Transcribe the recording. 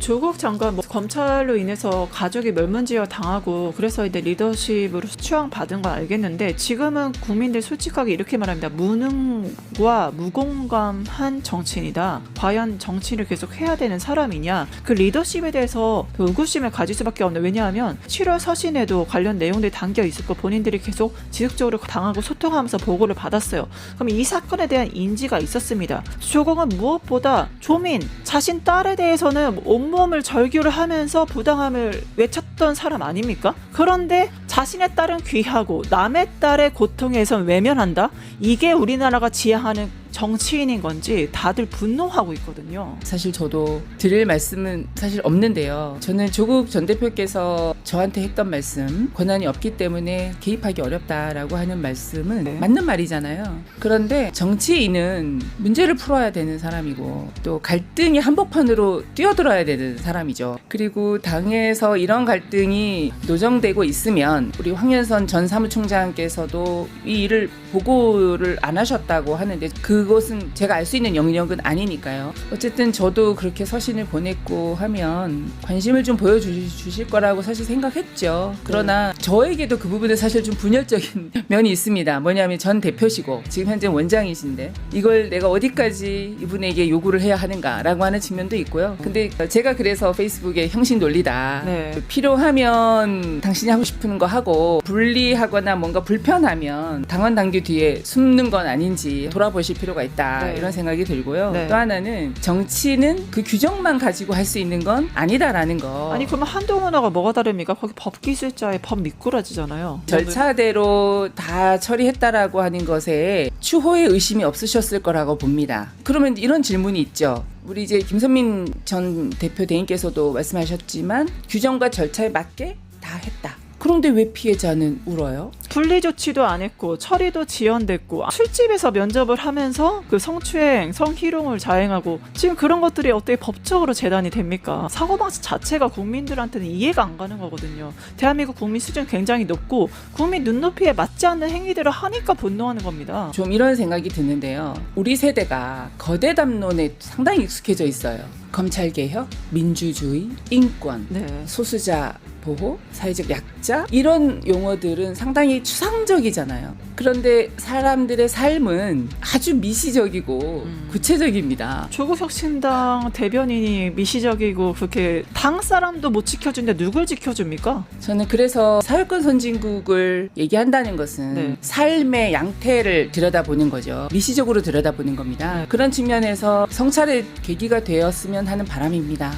조국 장관 뭐 검찰로 인해서 가족이 멸문지어 당하고 그래서 이제 리더십으로 추앙 받은 건 알겠는데 지금은 국민들 솔직하게 이렇게 말합니다. 무능과 무공감한 정치인이다. 과연 정치를 계속 해야 되는 사람이냐? 그 리더십에 대해서 그 의구심을 가질 수밖에 없는 왜냐하면 7월 서신에도 관련 내용들이 담겨 있었고 본인들이 계속 지속적으로 당하고 소통하면서 보고를 받았어요. 그럼 이 사건에 대한 인지가 있었습니다. 조국은 무엇보다 조민 자신 딸에 대해서는 온몸을 절규를 하면서 부당함을 외쳤던 사람 아닙니까? 그런데 자신의 딸은 귀하고 남의 딸의 고통에선 외면한다? 이게 우리나라가 지향하는 정치인인 건지 다들 분노하고 있거든요. 사실 저도 드릴 말씀은 사실 없는데요. 저는 조국 전 대표께서 저한테 했던 말씀, 권한이 없기 때문에 개입하기 어렵다라고 하는 말씀은 네. 맞는 말이잖아요. 그런데 정치인은 문제를 풀어야 되는 사람이고 또 갈등이 한복판으로 뛰어들어야 되는 사람이죠. 그리고 당에서 이런 갈등이 노정되고 있으면 우리 황현선 전 사무총장께서도 이 일을 보고를 안 하셨다고 하는데 그 것은 제가 알 수 있는 영역은 아니니까요. 어쨌든 저도 그렇게 서신을 보냈고 하면 관심을 좀 보여주실 거라고 사실 생각했죠. 그러나 저에게도 그 부분에 사실 좀 분열적인 면이 있습니다. 뭐냐면 전 대표시고 지금 현재 원장이신데 이걸 내가 어디까지 이분에게 요구를 해야 하는가라고 하는 측면도 있고요. 근데 제가 그래서 페이스북에 형식 논리다. 네. 필요하면 당신이 하고 싶은 거 하고 불리하거나 뭔가 불편하면 당원 당규 뒤에 숨는 건 아닌지 돌아보실 필요 가 있다 네. 이런 생각이 들고요. 네. 또 하나는 정치는 그 규정만 가지고 할 수 있는 건 아니다라는 거. 아니 그러면 한동훈하고 뭐가 다릅니까? 거기 법 기술자의 법 미꾸라지잖아요. 절차대로 다 처리했다라고 하는 것에 추호의 의심이 없으셨을 거라고 봅니다. 그러면 이런 질문이 있죠. 우리 이제 김선민 전 대표 대행께서도 말씀하셨지만 규정과 절차에 맞게 다 했다. 그런데 왜 피해자는 울어요? 분리 조치도 안 했고 처리도 지연됐고 술집에서 면접을 하면서 그 성추행, 성희롱을 자행하고 지금 그런 것들이 어떻게 법적으로 재단이 됩니까? 사고방식 자체가 국민들한테는 이해가 안 가는 거거든요. 대한민국 국민 수준 굉장히 높고 국민 눈높이에 맞지 않는 행위들을 하니까 분노하는 겁니다. 좀 이런 생각이 드는데요. 우리 세대가 거대 담론에 상당히 익숙해져 있어요. 검찰 개혁, 민주주의, 인권, 네. 소수자 보호, 사회적 약자 이런 용어들은 상당히 추상적이잖아요. 그런데 사람들의 삶은 아주 미시적이고 음. 구체적입니다. 조국혁신당 대변인이 미시적이고 그렇게 당 사람도 못 지켜주는데 누굴 지켜줍니까? 저는 그래서 사회권 선진국을 얘기한다는 것은 네. 삶의 양태를 들여다보는 거죠. 미시적으로 들여다보는 겁니다. 그런 측면에서 성찰의 계기가 되었으면 하는 바람입니다.